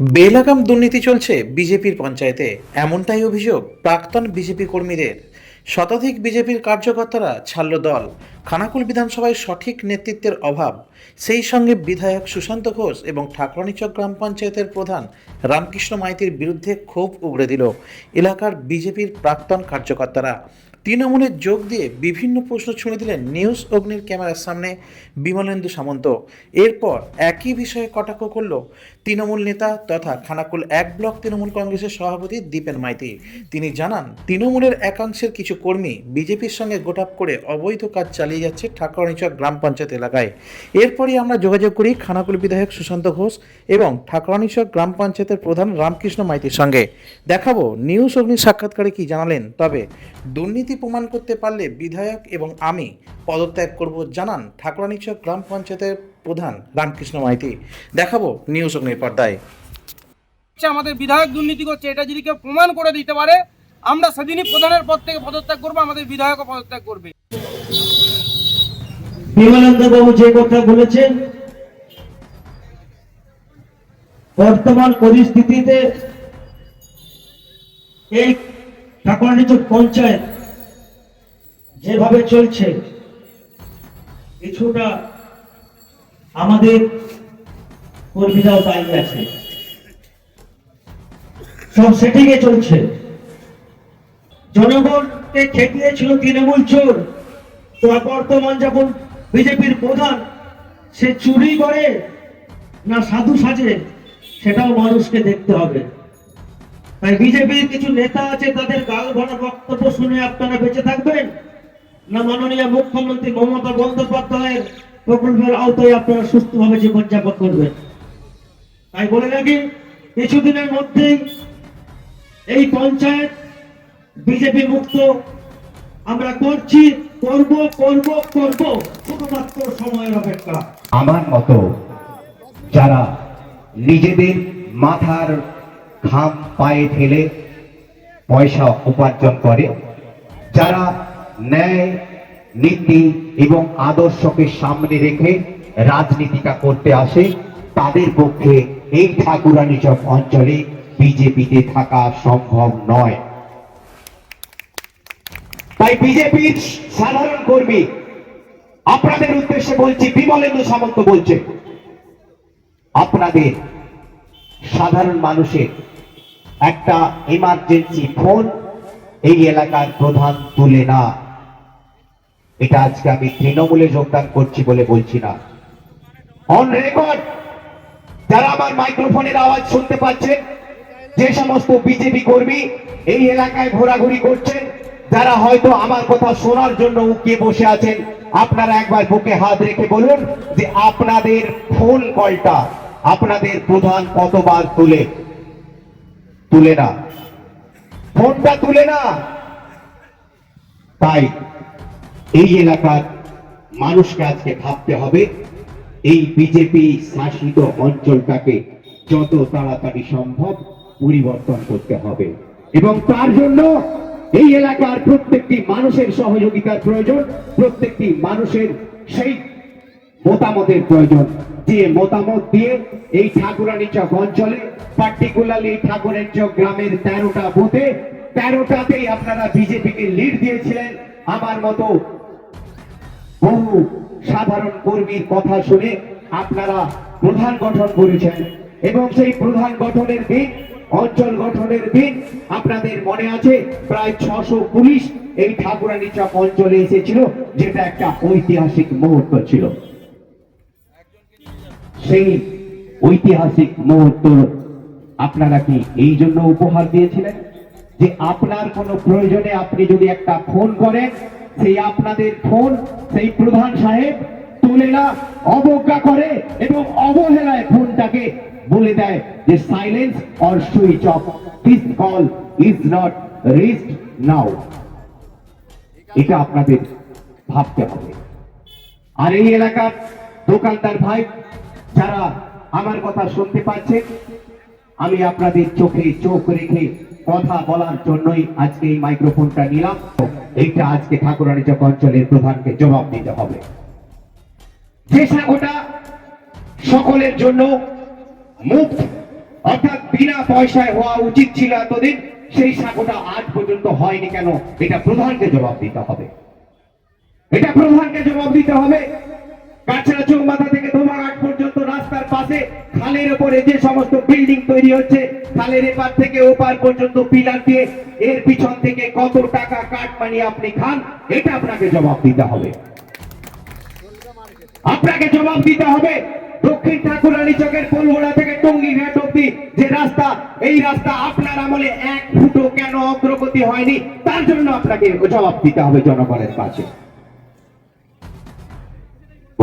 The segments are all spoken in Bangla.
বেলাগাম দুর্নীতি চলছে বিজেপির পঞ্চায়েতে। এমনটাই অভিযোগ প্রাক্তন বিজেপি কর্মীদের। শতাধিক বিজেপির কার্যকর্তারা ছাড়ল দল। খানাকুল বিধানসভায় সঠিক নেতৃত্বের অভাব। সেই সঙ্গে বিধায়ক সুশান্ত ঘোষ এবং ঠাকুরানীচক গ্রাম পঞ্চায়েতের প্রধান রামকৃষ্ণ মাইতির বিরুদ্ধে ক্ষোভ উগড়ে দিল এলাকার বিজেপির প্রাক্তন কার্যকর্তারা। তৃণমূলের যোগ দিয়ে বিভিন্ন প্রশ্ন ছুঁড়ে দিলেন নিউজ অগ্নির ক্যামেরার সামনে বিমলেন্দু সামন্ত। এরপর একই বিষয়ে কটাক্ষ করল তৃণমূল নেতা তথা খানাকুল এক ব্লক তৃণমূল কংগ্রেসের সভাপতি দীপেন মাইতি। তিনি জানান, তৃণমূলের একাংশের কিছু কর্মী বিজেপির সঙ্গে গোটাপ করে অবৈধ কাজ চালিয়ে যাচ্ছে ঠাকুরানীচক গ্রাম পঞ্চায়েত এলাকায়। এরপরই আমরা যোগাযোগ করি খানাকুল বিধায়ক সুশান্ত ঘোষ এবং ঠাকুরানীচক গ্রাম পঞ্চায়েতের প্রধান রামকৃষ্ণ মাইতির সঙ্গে। দেখাবো, নিউজ অগ্নির সাক্ষাৎকারে কি জানালেন, তবে দুর্নীতি প্রমাণ করতে পারলে বিধায়ক এবং আমি পদত্যাগ করব জানান ঠাকুরানীচক গ্রাম পঞ্চায়েতের প্রধান রামকৃষ্ণ মাইতি। দেখাবো নিউজ অগ্নির পর্দায়। আমাদের বিধায়ক দুর্নীতি করছে এটা যদি কেউ প্রমাণ করে দিতে পারে আমরা সেদিনই প্রধানের পদ থেকে পদত্যাগ করব আমাদের বিধায়কও পদত্যাগ করবে। বিমলানন্দ বাবু যে কথা বলেছেন বর্তমান পরিস্থিতিতে এই ঠাকুরানীচক পঞ্চায়েত যেভাবে চলছে কিছুটা আমাদের কর্মীরাও দায়ী আছে সব সেটিংয়ে চলছে। জনগণকে ঠেকিয়েছিল তৃণমূল চোর। বর্তমান যখন বিজেপির প্রধান, সে চুরি করে না সাধু সাজে, সেটাও মানুষকে দেখতে হবে। তাই বিজেপির কিছু নেতা আছে, তাদের গাল ভরা বক্তব্য শুনে আপনারা বেঁচে থাকবেন? না মাননীয় মুখ্যমন্ত্রী মমতা বন্দ্যোপাধ্যায়ের প্রকল্পের আওতায় আপনারা সুস্থভাবে জীবনযাপন করবেন। তাই বলে রাখি, কিছুদিনের মধ্যেই এই পঞ্চায়েত বিজেপি মুক্ত। আমরা করছি, করব করব করব, শুধুমাত্র সময়ের অপেক্ষা। আমার মতো যারা নিজেদের মাথার ঘাম পায়ে ঠেলে পয়সা উপার্জন করে, যারা ন্যায় নীতি এবং আদর্শকে সামনে রেখে রাজনীতিটা করতে আসে, তাদের পক্ষে এই ঠাকুরানীচক অঞ্চলে বিজেপিতে থাকা সম্ভব নয়। তাই বিজেপির সাধারণ কর্মী, আপনাদের উদ্দেশ্যে বলছি, বিমলেন্দু সামন্ত বলছে, আপনাদের সাধারণ মানুষের একটা ইমার্জেন্সি ফোন এই এলাকার প্রধান তুলে না। এটা আজকে আমি তৃণমূলে যোগদান করছি বলে বলছি না। অন রেকর্ড যারা আমার মাইক্রোফোনের আওয়াজ শুনতে পাচ্ছেন যে সমস্ত বিজেপি কর্মী এই এলাকায় ঘোরাঘুরি করছেন, যারা হয়তো আমার কথা শোনার জন্য উকিয়ে বসে আছেন, আপনারা একবার বুকে হাত রেখে বলুন যে আপনাদের ফোন কলটা আপনাদের প্রধান কতবার তুলে? তুলে না। ফোনটা তুলে না। তাই এই এলাকার মানুষকে আজকে ভাবতে হবে, এই বিজেপি শাসিত অঞ্চলটাকে যত তাড়াতাড়ি সম্ভব পরিবর্তন করতে হবে। এবং তার জন্য এই এলাকার প্রত্যেকটি মানুষের সহযোগিতার প্রয়োজন, প্রত্যেকটি মানুষের সেই মতামতের প্রয়োজন। যে মতামত দিয়ে এই ঠাকুরানীচক অঞ্চলে, পার্টিকুলারলি ঠাকুরের চক গ্রামের তেরোটা বুথে, তেরোটাতেই আপনারা বিজেপিকে লিড দিয়েছিলেন। আমার মতো বহু সাধারণ কর্মীর কথা শুনে আপনারা প্রধান গঠন করেছেন এবং সেই প্রধান গঠনের দিন, অঞ্চল গঠনের দিন আপনাদের মনে আছে? প্রায় ছশো পুলিশ এই ঠাকুরানী চক অঞ্চলে এসেছিল, যেটা একটা ঐতিহাসিক মুহূর্ত ছিল। সেই ঐতিহাসিক মুহূর্ত আপনারা কি এই জন্য উপহার দিয়েছিলেন? যে আপনার কোনো প্রয়োজনে আপনি যদি একটা ফোন করেন সেই আপনাদের ফোন, সেই প্রধান সাহেব তুলে না, অবজ্ঞা করে এবং অবহেলায় ফোনটাকে বলে দেয় যে silence or switch off this call is not reached now এটা আপনাদের ভাবতে হবে। আর এই এলাকার দোকানদার ভাই, যারা আমার কথা শুনতে পাচ্ছেন, আমি আপনাদের চোখে চোখ রেখে কথা বলার জন্যই আজকে এই মাইক্রোফোনটা নিলাম। এইটা আজকে ঠাকুরানীচক অঞ্চলের প্রধানকে জবাব দিতে হবে। যে ওটা সকলের জন্য মুক্ত, অর্থাৎ বিনা পয়সায় হওয়া উচিত ছিল এতদিন, সেই সাঁকোটা আজ পর্যন্ত হয়নি কেন? এটা প্রধানকে জবাব দিতে হবে। এটা প্রধানকে জবাব দিতে হবে। কাছড়া চৌমাথা থেকে ধোমাঘাট পর্যন্ত রাস্তার পাশে খালের উপরে যে সমস্ত বিল্ডিং তৈরি হচ্ছে, খালের এপার থেকে ওপার পর্যন্ত পিলার দিয়ে এর পিছন থেকে কত টাকা মানি আপনি খান, এটা আপনাকে জবাব দিতে হবে। আপনাকে জবাব দিতে হবে, দক্ষিণ ঠাকুরানী চকের পোলগোড়া থেকে টঙ্গিঘাট অব্দি যে রাস্তা, এই রাস্তা আপনার আমলে এক ফুটো কেন অগ্রগতি হয়নি? তার জন্য আপনাকে জবাব দিতে হবে জনগণের কাছে।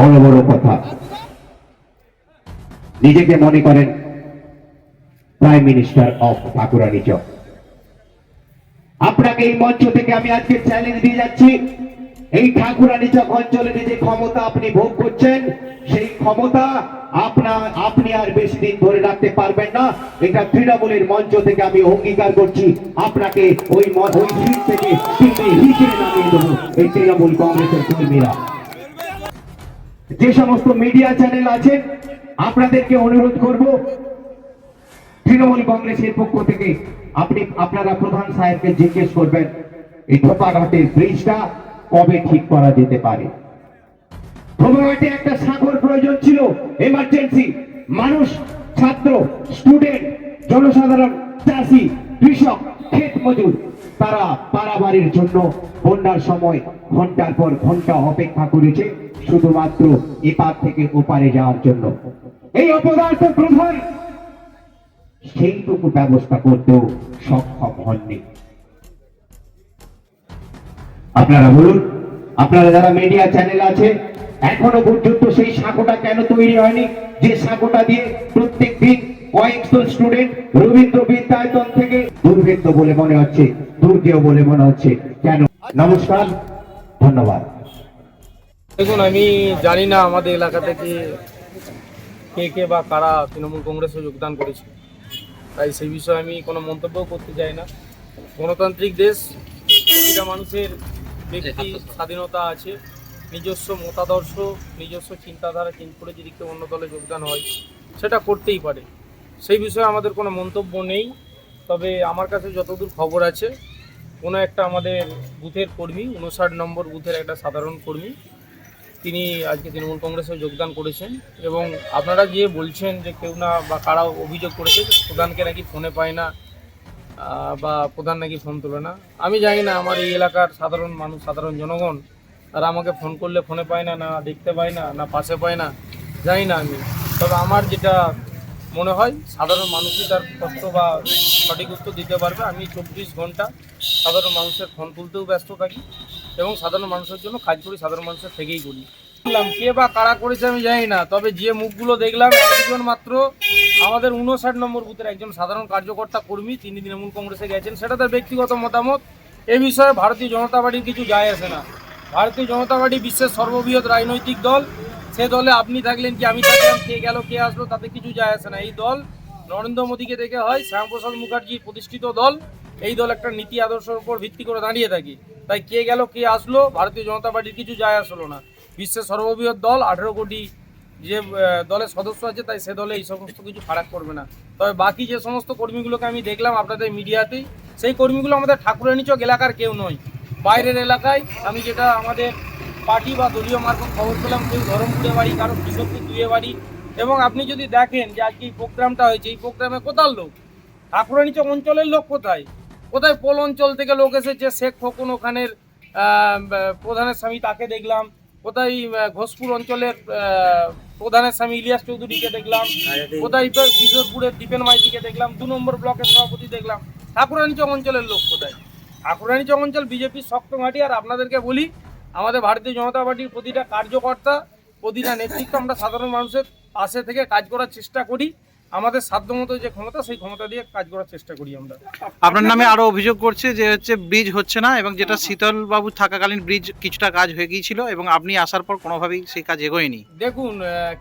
বড় বড় কথা। নিজেকে মনে করেন prime minister of Thakurani Chak আপনাকে এই মঞ্চ থেকে আমি আজকে চ্যালেঞ্জ দিয়ে যাচ্ছি। এই ঠাকুরানী চক অঞ্চলের যে ক্ষমতা আপনি ভোগ করছেন, সেই ক্ষমতা আপনার আপনি আর বেশি দিন ধরে রাখতে পারবেন না। এটা তৃণমূলের মঞ্চ থেকে আমি অঙ্গীকার করছি। আপনাকে ওই ওই সিট থেকে নামিয়ে দেবো এই তৃণমূল কংগ্রেসের কর্মীরা। যে সমস্ত মিডিয়া চ্যানেল আছেন আপনাদেরকে অনুরোধ করব, তৃণমূল কংগ্রেসের পক্ষ থেকে আপনি, আপনারা প্রধান সাহেবকে জিজ্ঞেস করবেন, এই ধোপাঘাটের ব্রিজটা কবে ঠিক করা যেতে পারে? ধোপাঘাটে একটা সাগর প্রয়োজন ছিল এমার্জেন্সি মানুষ, ছাত্র স্টুডেন্ট জনসাধারণ, চাষি, কৃষক, ক্ষেত মজুর, তারা পারাবাড়ির জন্য বন্যার সময় ঘণ্টার পর ঘণ্টা অপেক্ষা করেছে। শুধুমাত্র এপার থেকে ওপারে যাওয়ার জন্য। এই অপদার্থ প্রধান সেইটুকু ব্যবস্থা করতেও সক্ষম হননি। আপনারা বলুন, আপনারা যারা মিডিয়া চ্যানেল আছে, এখনও পর্যন্ত সেই সাঁকোটা কেন তৈরি হয়নি? যে সাঁকোটা দিয়ে প্রত্যেক দিন কয়েকশো স্টুডেন্ট রবীন্দ্র বিদ্যায়তন থেকে দুর্ভেদ্য বলে মনে হচ্ছে দুর্গেও বলে মনে হচ্ছে, কেন? নমস্কার, ধন্যবাদ। দেখুন, আমি জানি না আমাদের এলাকা থেকে কে কে বা কারা তৃণমূল কংগ্রেসে যোগদান করেছে। তাই সেই বিষয়ে আমি কোনো মন্তব্যও করতে চাই না। গণতান্ত্রিক দেশ, প্রতিটা মানুষের ব্যক্তি স্বাধীনতা আছে, নিজস্ব মতাদর্শ, নিজস্ব চিন্তাধারা চেঞ্জ করে যদি কেউ অন্য দলে যোগদান হয়, সেটা করতেই পারে। সেই বিষয়ে আমাদের কোনো মন্তব্য নেই, তবে আমার কাছে যতদূর খবর আছে, কোনো একটা আমাদের বুথের কর্মী উনষাট নম্বর বুথের একটা সাধারণ কর্মী তিনি আজকে তৃণমূল কংগ্রেসে যোগদান করেছেন এবং আপনারা গিয়ে বলছেন যে কেউ না বা কারা অভিযোগ করেছে, প্রধানকে নাকি ফোনে পায় না বা প্রধান নাকি ফোন তোলে না। আমি জানি না, আমার এই এলাকার সাধারণ মানুষ, সাধারণ জনগণ, তারা আমাকে ফোন করলে ফোনে পায় না না দেখতে পায় না না পাশে পায় না, জানি না আমি। তবে আমার যেটা মনে হয়, সাধারণ মানুষই তার কষ্ট বা সঠিক উত্তর দিতে পারবে। আমি চব্বিশ ঘণ্টা সাধারণ মানুষের ফোন তুলতেও ব্যস্ত থাকি। এবং সাধারণ মানুষের জন্য কাজ করি, সাধারণ মানুষের থেকেই করি। বললাম, কে বা কারা করেছে আমি জানি না, তবে যে মুখগুলো দেখলাম, একজন মাত্র আমাদের উনষাট নম্বর বুথের একজন সাধারণ কার্যকর্তা কর্মী, তিনি তৃণমূল কংগ্রেসে গেছেন, সেটা তার ব্যক্তিগত মতামত। এ বিষয়ে ভারতীয় জনতা পার্টির কিছু যায় আসে না। ভারতীয় জনতা পার্টি বিশ্বের সর্ববৃহৎ রাজনৈতিক দল। সে দলে আপনি থাকলেন কি, আমি থাকলাম, কে গেল, কে আসলো, তাতে কিছু যায় আসে না। এই দল নরেন্দ্র মোদীকে দেখে হয় শ্যামপ্রসাদ মুখার্জির প্রতিষ্ঠিত দল। এই দল একটা নীতি আদর্শের উপর ভিত্তি করে দাঁড়িয়ে থাকে। তাই কে গেল, কে আসলো, ভারতীয় জনতা পার্টির কিছু যায় আসলো না। বিশ্বের সর্ববৃহৎ দল, আঠেরো কোটি যে দলের সদস্য আছে, তাই সে দলে এই সমস্ত কিছু ফারাক করবে না। তবে বাকি যে সমস্ত কর্মীগুলোকে আমি দেখলাম আপনাদের মিডিয়াতেই, সেই কর্মীগুলো আমাদের ঠাকুরানী চক এলাকার কেউ নয়। বাইরের এলাকায় আমি যেটা আমাদের পার্টি বা দলীয় মারফত খবর পেলাম, কেউ ধরমপুরে বাড়ি, কারও কৃষকপুর দুয়ে বাড়ি। এবং আপনি যদি দেখেন যে আজকে এই প্রোগ্রামটা হয়েছে, এই প্রোগ্রামে কোথার লোক? ঠাকুরানী চক অঞ্চলের লোক কোথায়? কোথায় পোল অঞ্চল থেকে লোক এসেছে? শেখ খোকন ওখানের প্রধানের স্বামী তাকে দেখলাম। কোথায় ঘোষপুর অঞ্চলের প্রধানের স্বামী ইলিয়াস চৌধুরীকে দেখলাম। কোথায় কিশোরপুরের দীপেন মাইতিকে দেখলাম। দু নম্বর ব্লকের সভাপতি দেখলাম। ঠাকুরানীচক অঞ্চলের লোক কোথায়? ঠাকুরানীচক অঞ্চল বিজেপির শক্ত মাটি। আর আপনাদেরকে বলি, আমাদের ভারতীয় জনতা পার্টির প্রতিটা কার্যকর্তা, প্রতিটা নেতৃত্ব আমরা সাধারণ মানুষের পাশে থেকে কাজ করার চেষ্টা করি। আমাদের সাধ্যমতো যে ক্ষমতা সেই ক্ষমতা দিয়ে কাজ করার চেষ্টা করি আমরা। আপনার নামে আরও অভিযোগ করছে যে হচ্ছে ব্রিজ হচ্ছে না এবং যেটা শীতল বাবু থাকাকালীন ব্রিজ কিছুটা কাজ হয়ে গিয়েছিল এবং আপনি আসার পর কোনোভাবেই সেই কাজ এগোয়নি। দেখুন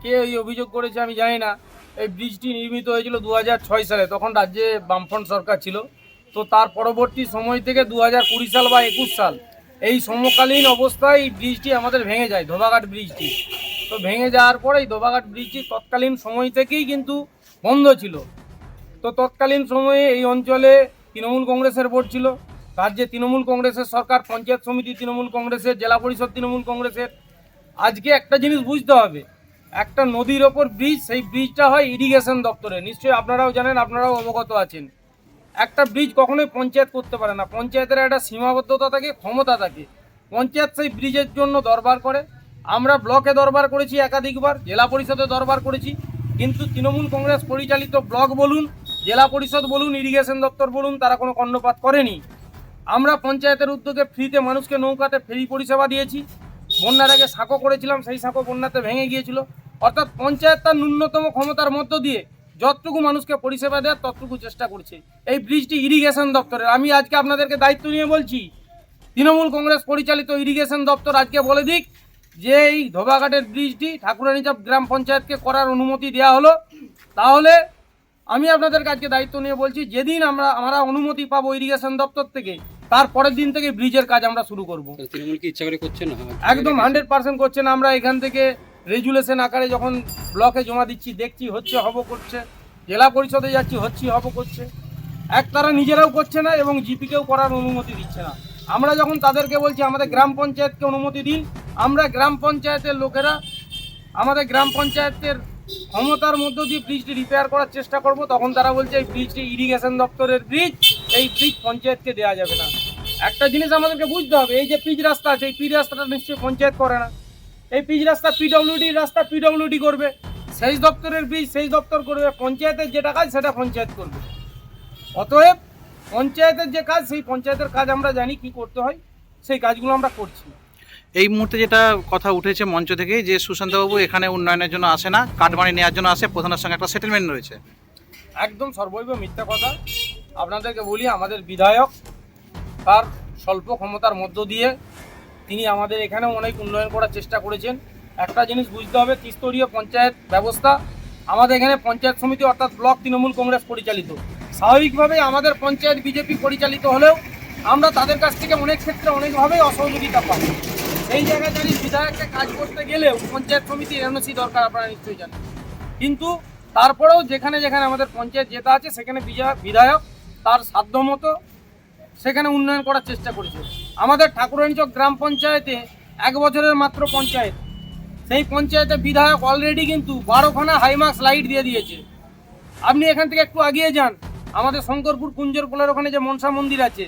কে এই অভিযোগ করেছে আমি জানি না। এই ব্রিজটি নির্মিত হয়েছিল দু হাজার ছয় সালে তখন রাজ্যে বামফ্রন্ট সরকার ছিল। তো তার পরবর্তী সময় থেকে দু কুড়ি সাল বা একুশ সাল এই সমকালীন অবস্থায় এই ব্রিজটি আমাদের ভেঙে যায় ধোবাঘাট ব্রিজটি। তো ভেঙে যাওয়ার পরে এই ধোবাঘাট ব্রিজটি তৎকালীন সময় থেকেই কিন্তু বন্ধ ছিল। তো তৎকালীন সময়ে এই অঞ্চলে তৃণমূল কংগ্রেসের ভোট ছিল। রাজ্যে তৃণমূল কংগ্রেসের সরকার, পঞ্চায়েত সমিতি, তৃণমূল কংগ্রেসের, জেলা পরিষদ তৃণমূল কংগ্রেসের। আজকে একটা জিনিস বুঝতে হবে, একটা নদীর ওপর ব্রিজ, সেই ব্রিজটা হয় ইরিগেশন দপ্তরে। নিশ্চয়ই আপনারাও জানেন, আপনারাও অবগত আছেন। একটা ব্রিজ কখনোই পঞ্চায়েত করতে পারে না। পঞ্চায়েতের একটা সীমাবদ্ধতা থাকে, ক্ষমতা থাকে। পঞ্চায়েত সেই ব্রিজের জন্য দরবার করে। আমরা ব্লকে দরবার করেছি একাধিকবার, জেলা পরিষদে দরবার করেছি। কিন্তু তৃণমূল কংগ্রেস পরিচালিত ব্লক বলুন, জেলা পরিষদ বলুন, ইরিগেশন দপ্তর বলুন, তারা কোনো কর্ণপাত করেনি। আমরা পঞ্চায়েতের উদ্যোগে ফ্রিতে মানুষকে নৌকাতে ফেরি পরিষেবা দিয়েছি। বন্যার আগে সাঁকো করেছিলাম, সেই সাঁকো বন্যাতে ভেঙে গিয়েছিল। অর্থাৎ পঞ্চায়েত তার ন্যূনতম ক্ষমতার মধ্য দিয়ে যতটুকু মানুষকে পরিষেবা দেয় ততটুকু চেষ্টা করছে। এই ব্রিজটি ইরিগেশন দপ্তরের। আমি আজকে আপনাদেরকে দায়িত্ব নিয়ে বলছি, তৃণমূল কংগ্রেস পরিচালিত ইরিগেশন দপ্তর আজকে বলে দিক যে এই ধোবাঘাটের ব্রিজটি ঠাকুরানীচাপ গ্রাম পঞ্চায়েতকে করার অনুমতি দেওয়া হলো তাহলে আমি আপনাদের আজকে দায়িত্ব নিয়ে বলছি যেদিন আমরা আমরা অনুমতি পাবো ইরিগেশন দপ্তর থেকে তার পরের দিন থেকে ব্রিজের কাজ আমরা শুরু করব। তৃণমূল কি ইচ্ছা করে করছে না? একদম হান্ড্রেড পার্সেন্ট করছে না আমরা এখান থেকে রেজুলেশন আকারে যখন ব্লকে জমা দিচ্ছি দেখছি হচ্ছে হব করছে। জেলা পরিষদে যাচ্ছি হচ্ছি হব করছে। এক তারা নিজেরাও করছে না এবং জিপিকেও করার অনুমতি দিচ্ছে না। আমরা যখন তাদেরকে বলছি আমাদের গ্রাম পঞ্চায়েতকে অনুমতি দিন আমরা গ্রাম পঞ্চায়েতের লোকেরা আমাদের গ্রাম পঞ্চায়েতের ক্ষমতার মধ্য দিয়ে ব্রিজটি রিপেয়ার করার চেষ্টা করব। তখন তারা বলছে, এই ব্রিজটি ইরিগেশন দপ্তরের ব্রিজ এই ব্রিজ পঞ্চায়েতকে দেওয়া যাবে না। একটা জিনিস আমাদেরকে বুঝতে হবে, এই যে পিচ রাস্তা আছে, এই পিচ রাস্তাটা নিশ্চয়ই পঞ্চায়েত করে না। এই পিচ রাস্তা পিডব্লিউডি রাস্তা পিডব্লিউডি করবে, সেই দপ্তরের ব্রিজ সেই দপ্তর করবে, পঞ্চায়েতের যেটা কাজ সেটা পঞ্চায়েত করবে। অতএব পঞ্চায়েতের যে কাজ, সেই পঞ্চায়েতের কাজ আমরা জানি কি করতে হয়, সেই কাজগুলো আমরা করছি। এই মুহূর্তে যেটা কথা উঠেছে মঞ্চ থেকে যে সুশান্তবাবু এখানে উন্নয়নের জন্য আসে না কাটমানি নেওয়ার জন্য আসে, প্রধানের সঙ্গে একটা সেটেলমেন্ট রয়েছে। একদম সর্বৈব মিথ্যা কথা। আপনাদেরকে বলি, আমাদের বিধায়ক তার স্বল্প ক্ষমতার মধ্য দিয়ে তিনি আমাদের এখানেও অনেক উন্নয়ন করার চেষ্টা করেছেন। একটা জিনিস বুঝতে হবে, ত্রিস্তরীয় পঞ্চায়েত ব্যবস্থা আমাদের এখানে পঞ্চায়েত সমিতি অর্থাৎ ব্লক তৃণমূল কংগ্রেস পরিচালিত। স্বাভাবিকভাবেই আমাদের পঞ্চায়েত বিজেপি পরিচালিত হলেও আমরা তাদের কাছ থেকে অনেক ক্ষেত্রে অনেকভাবেই অসহযোগিতা পাই এই জায়গায় দাঁড়িয়ে বিধায়ককে কাজ করতে গেলেও পঞ্চায়েত সমিতির এনওসি দরকার, আপনারা নিশ্চয়ই জানেন। কিন্তু তারপরেও যেখানে যেখানে আমাদের পঞ্চায়েত যেটা আছে, সেখানে বিধায়ক তার সাধ্যমতো সেখানে উন্নয়ন করার চেষ্টা করেছে। আমাদের ঠাকুরানীচক গ্রাম পঞ্চায়েতে এক বছরের মাত্র পঞ্চায়েত। সেই পঞ্চায়েতে বিধায়ক অলরেডি কিন্তু বারোখানা হাইমার্কস লাইট দিয়ে দিয়েছে। আপনি এখান থেকে একটু আগিয়ে যান। আমাদের শঙ্করপুর কুঞ্জর পোলের ওখানে যে মনসা মন্দির আছে,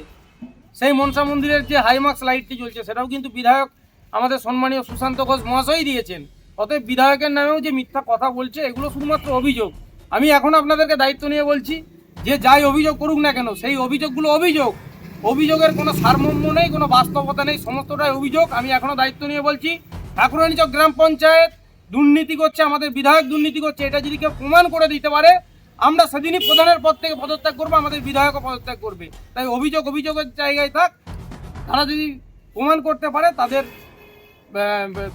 সেই মনসা মন্দিরের যে হাইমার্কস লাইটটি জ্বলছে, সেটাও কিন্তু বিধায়ক আমাদের সম্মানীয় সুশান্ত ঘোষ মহাশয় দিয়েছেন। অতএব বিধায়কের নামেও যে মিথ্যা কথা বলছে, এগুলো শুধুমাত্র অভিযোগ। আমি এখন আপনাদেরকে দায়িত্ব নিয়ে বলছি, যে যাই অভিযোগ করুক না কেন, সেই অভিযোগগুলো অভিযোগ। অভিযোগের কোনো সারমর্ম নেই, কোনো বাস্তবতা নেই, সমস্তটাই অভিযোগ। আমি এখনও দায়িত্ব নিয়ে বলছি, ঠাকুরানীচক গ্রাম পঞ্চায়েত দুর্নীতি করছে, আমাদের বিধায়ক দুর্নীতি করছে, এটা যদি কেউ প্রমাণ করে দিতে পারে, আমরা সেদিনই প্রধানের পদ থেকে পদত্যাগ করব, আমাদের বিধায়কও পদত্যাগ করবে। তাই অভিযোগ অভিযোগের জায়গায় থাক, তারা যদি প্রমাণ করতে পারে, তাদের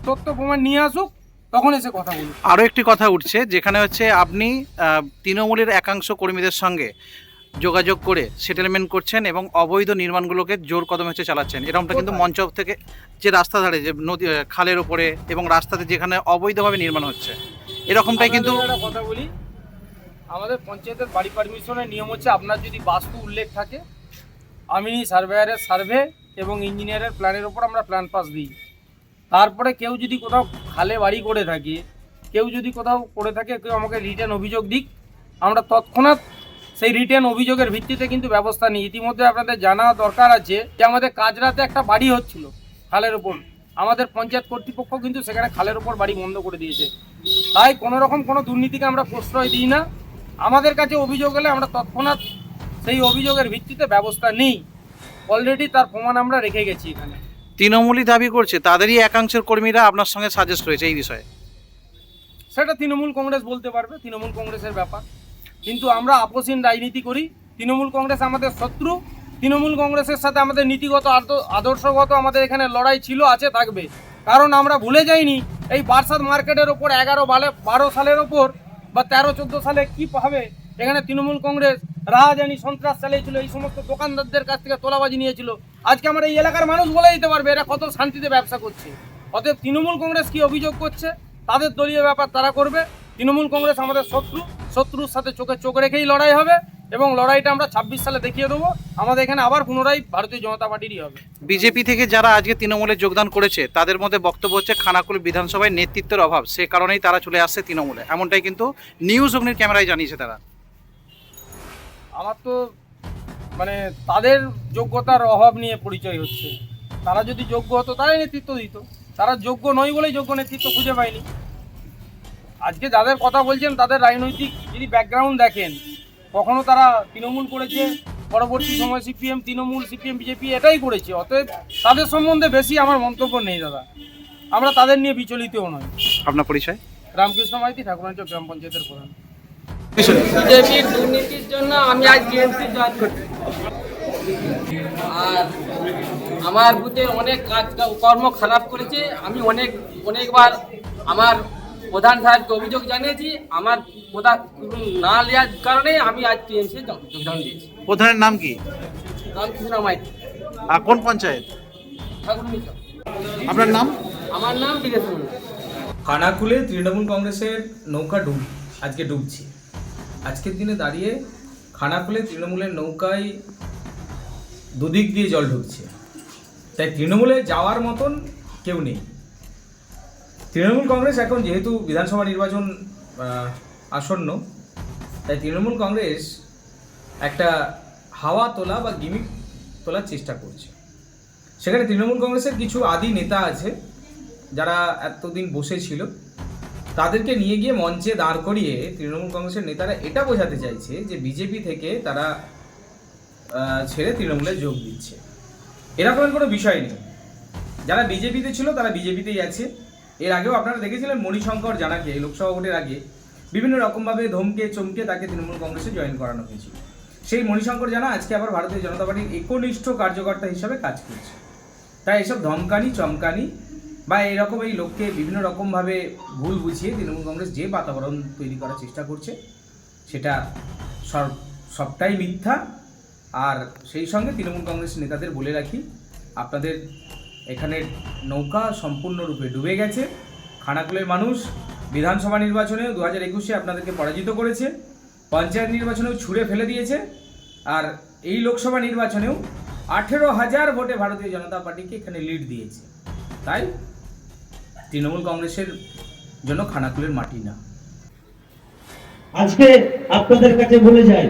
তথ্য প্রমাণ নিয়ে আসুক তখন এসে কথা বলুক। আরও একটি কথা উঠছে যেখানে হচ্ছে আপনি তৃণমূলের একাংশ কর্মীদের সঙ্গে যোগাযোগ করে সেটেলমেন্ট করছেন এবং অবৈধ নির্মাণগুলোকে জোর কদমে হচ্ছে চালাচ্ছেন। এরকমটা কিন্তু মঞ্চ থেকে যে রাস্তা ধারে যে নদী খালের ওপরে এবং রাস্তাতে যেখানে অবৈধভাবে নির্মাণ হচ্ছে এরকমটাই কিন্তু কথা বলি আমাদের পঞ্চায়েতের বাড়ি পারমিশনের নিয়ম হচ্ছে আপনার যদি বাস্তু উল্লেখ থাকে আমি সার্ভেয়ারের সার্ভে এবং ইঞ্জিনিয়ারের প্ল্যানের ওপর আমরা প্ল্যান পাস দিই। তারপরে কেউ যদি কোথাও খালে বাড়ি করে থাকে, কেউ যদি কোথাও করে থাকে, কেউ আমাকে রিটার্ন অভিযোগ দিক, আমরা তৎক্ষণাৎ সেই রিটার্ন অভিযোগের ভিত্তিতে কিন্তু ব্যবস্থা নিই। ইতিমধ্যে আপনাদের জানা দরকার আছে যে আমাদের কাজরাতে একটা বাড়ি হচ্ছিল খালের ওপর আমাদের পঞ্চায়েত কর্তৃপক্ষ কিন্তু সেখানে খালের ওপর বাড়ি বন্ধ করে দিয়েছে। তাই কোনো রকম কোনো দুর্নীতিকে আমরা প্রশ্রয় দিই না। আমাদের কাছে অভিযোগ এলে আমরা তৎক্ষণাৎ সেই অভিযোগের ভিত্তিতে ব্যবস্থা নিই। অলরেডি তার প্রমাণ আমরা রেখে গেছি এখানে। তৃণমূলই দাবি করছে, তাদেরই একাংশের কর্মীরা আপনার সঙ্গে সাজেস্ট রয়েছে এই বিষয়ে। সেটা তৃণমূল কংগ্রেস বলতে পারবে, তৃণমূল কংগ্রেসের ব্যাপার। কিন্তু আমরা আপোষহীন রাজনীতি করি, তৃণমূল কংগ্রেস আমাদের শত্রু, তৃণমূল কংগ্রেসের সাথে আমাদের নীতিগত আদ- আদর্শগত আমাদের এখানে লড়াই ছিল, আছে, থাকবে। কারণ আমরা ভুলে যাইনি, এই বারসাত মার্কেটের ওপর এগারো বালে, বারো সালের ওপর বা তেরো, চোদ্দ সালে কি হবে? এখানে তৃণমূল কংগ্রেস রাহাজানি সন্ত্রাস চালিয়েছিল, এই সমস্ত দোকানদারদের কাছ থেকে তোলাবাজি নিয়েছিল। আজকে আমরা এই এলাকার মানুষ বলে দিতে পারবে এরা কত শান্তিতে ব্যবসা করছে। অতএব তৃণমূল কংগ্রেস কি অভিযোগ করছে? তাদের দলীয় ব্যাপার তারা করবে। তৃণমূল কংগ্রেস আমাদের শত্রু। শত্রুর সাথে চোখে চোখ রেখেই লড়াই হবে এবং লড়াইটা আমরা ছাব্বিশ সালে দেখিয়ে দেবো। আমাদের এখানে আবার পুনরায় ভারতীয় জনতা পার্টিরই হবে। বিজেপি থেকে যারা আজকে তৃণমূলে যোগদান করেছে তাদের মধ্যে বক্তব্য হচ্ছে খানাকুল বিধানসভায় নেতৃত্বের অভাব। সে কারণেই তারা চলে আসছে তৃণমূলে। এমনটাই কিন্তু নিউজ অগ্নির ক্যামেরায় জানিয়েছে তারা। আমার তো মানে তাদের যোগ্যতার অভাব নিয়ে পরিচয় হচ্ছে। তারা যদি যোগ্য হতো তারাই নেতৃত্ব দিত। তারা যোগ্য নয় বলেই যোগ্য নেতৃত্ব খুঁজে পায়নি। আজকে যাদের কথা বলছেন তাদের রাজনৈতিক যদি ব্যাকগ্রাউন্ড দেখেন কখনো তারা তৃণমূল করেছে পরবর্তী সময় সিপিএম তৃণমূল সিপিএম বিজেপি এটাই করেছে। অতএব তাদের সম্বন্ধে বেশি আমার মন্তব্য নেই দাদা। আমরা তাদের নিয়ে বিচলিতও নয় আপনার পরিচয়? রামকৃষ্ণ মাইতি ঠাকুরাঞ্চল গ্রাম পঞ্চায়েতের প্রধান। বিজেপির দুর্নীতির জন্য আমি আজ টিএমসি জয়েন করছি। আর আমার বুথে অনেক কাজ কর্ম খারাপ করেছে। আমি অনেক অনেকবার আমার প্রধান সাহেবকে অভিযোগ জানিয়েছি আমার প্রধান না নেওয়ার কারণে আমি আজ টিএমসি যোগদান দিয়েছি। প্রধানের নাম কি? রামকৃষ্ণ মাইতি। আর কোন পঞ্চায়েত? আপনার নাম? আমার নাম বিদেশ মন্ডল। খানাকুলে তৃণমূল কংগ্রেসের নৌকা ডুব আজকে ডুবছে। আজকের দিনে দাঁড়িয়ে খানাকুলে তৃণমূলের নৌকায় দুদিক দিয়ে জল ঢুকছে। তাই তৃণমূলে যাওয়ার মতন কেউ নেই। তৃণমূল কংগ্রেস এখন যেহেতু বিধানসভা নির্বাচন আসন্ন, তাই তৃণমূল কংগ্রেস একটা হাওয়া তোলা বা গিমিক তোলার চেষ্টা করছে। সেখানে তৃণমূল কংগ্রেসের কিছু আদি নেতা আছে, যারা এতদিন বসেছিল তাদেরকে নিয়ে গিয়ে মঞ্চে দাঁড় করিয়ে তৃণমূল কংগ্রেসের নেতারা এটা বোঝাতে চাইছে যে বিজেপি থেকে তারা ছেড়ে তৃণমূলে যোগ দিচ্ছে। এরকমের কোনো বিষয় নেই। যারা বিজেপিতে ছিল তারা বিজেপিতেই আছে। এর আগেও আপনারা দেখেছিলেন মণিশঙ্কর জানাকে লোকসভা ভোটের আগে বিভিন্ন রকমভাবে ধমকে চমকে তাকে তৃণমূল কংগ্রেসে জয়েন করানো হয়েছিল। সেই মণিশঙ্কর জানা আজকে আবার ভারতীয় জনতা পার্টির একনিষ্ঠ কার্যকর্তা হিসাবে কাজ করছে। তাই এসব ধমকানি, চমকানি বা এরকম এই লোককে বিভিন্ন রকমভাবে ভুল বুঝিয়ে তৃণমূল কংগ্রেস যে বাতাবরণ তৈরি করার চেষ্টা করছে, সেটা সব, সবটাই মিথ্যা। আর সেই সঙ্গে তৃণমূল কংগ্রেস নেতাদের বলে রাখি, আপনাদের এখানে নৌকা সম্পূর্ণরূপে ডুবে গেছে। খানাকুলের মানুষ বিধানসভা নির্বাচনে দু হাজার একুশে আপনাদেরকে পরাজিত করেছে, পঞ্চায়েত নির্বাচনেও ছুঁড়ে ফেলে দিয়েছে, আর এই লোকসভা নির্বাচনেও আঠেরো হাজার ভোটে ভারতীয় জনতা পার্টিকে এখানে লিড দিয়েছে। তাই তৃণমূল কংগ্রেসের জন্য খানাকুলের মাটি না। আজকে আপনাদের কাছে বলে যাই,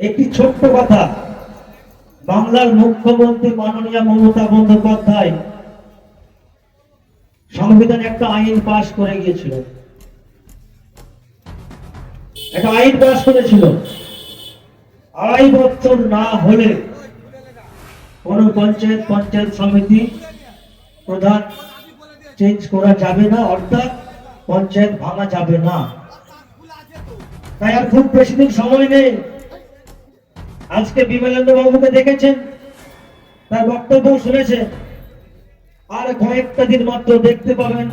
একটি ছোট্ট কথা, বাংলার মুখ্যমন্ত্রী মাননীয় মমতা বন্দ্যোপাধ্যায় সংবিধানে একটা আইন পাশ করে গিয়েছিল। একটা আইন পাশ করেছিল। আড়াই বছর না হলে কোন পঞ্চায়েত পঞ্চায়েত সমিতি প্রধান চেঞ্জ করা যাবে না, অর্থাৎ পঞ্চায়েত ভাঙা যাবে না। তাই আর খুব বেশি দিন সময় নেই। আজকে বিমলেন্দ্র বাবুকে দেখেছেন, তার বক্তব্য শুনেছেন। আর কয়েকটা দিন মাত্র দেখতে পাবেন,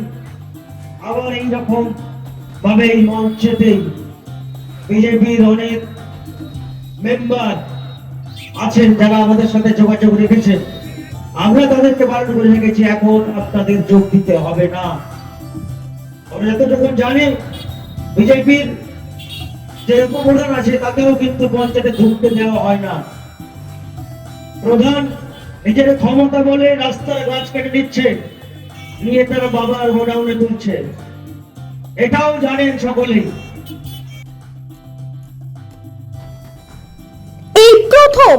আবার এইরকম ভাবে এই মঞ্চেতেই বিজেপির অনেক মেম্বার আছেন যারা আমাদের সাথে যোগাযোগ রেখেছেন। আমরা তাদেরকে বারণ করে রেখেছি, এখন আপনাদের যোগ দিতে হবে না। যতটুকু বিজেপির যে উপপ্রধান আছে, তাকেও কিন্তু পঞ্চায়েতে ঢুকতে দেওয়া হয় না। প্রধান নিজের ক্ষমতা বলে গাছ কেটে নিচ্ছে, নিয়ে তারা বাবার গোডাউনে তুলছে। এটাও জানেন সকলেই। প্রথম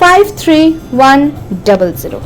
five three one double zero